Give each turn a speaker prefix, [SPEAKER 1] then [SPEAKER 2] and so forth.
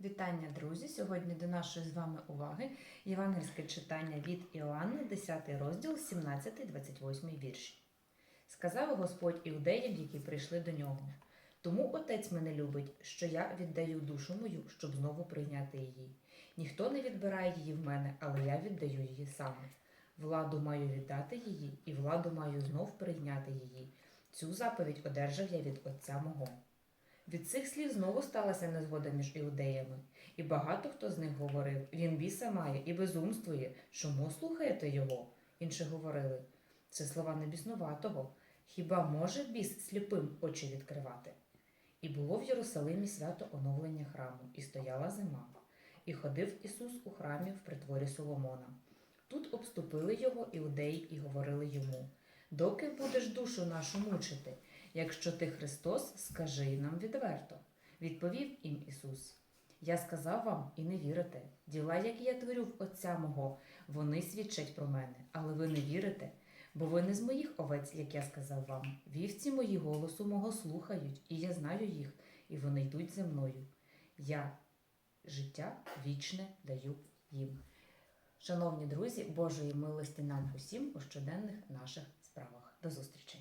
[SPEAKER 1] Вітання, друзі! Сьогодні до нашої з вами уваги євангельське читання від Іоанна, 10 розділ, 17-28 вірші. Сказав Господь іудеям, які прийшли до нього. Тому Отець мене любить, що я віддаю душу мою, щоб знову прийняти її. Ніхто не відбирає її в мене, але я віддаю її сам. Владу маю віддати її, і владу маю знов прийняти її. Цю заповідь одержав я від Отця мого. Від цих слів знову сталася незгода між іудеями, і багато хто з них говорив: він біса має і безумствує, чому слухаєте його? Інші говорили: це слова небіснуватого. Хіба може біс сліпим очі відкривати? І було в Єрусалимі свято оновлення храму, і стояла зима, і ходив Ісус у храмі в притворі Соломона. Тут обступили його іудеї і говорили йому: Доки будеш душу нашу мучити? Якщо ти Христос, скажи нам відверто. Відповів їм Ісус. Я сказав вам і не вірите. Діла, які я творю в Отця мого, вони свідчать про мене, але ви не вірите, бо ви не з моїх овець, як я сказав вам. Вівці мої голосу мого слухають, і я знаю їх, і вони йдуть за мною. Я життя вічне даю їм. Шановні друзі, Божої милості нам усім у щоденних наших справах. До зустрічей!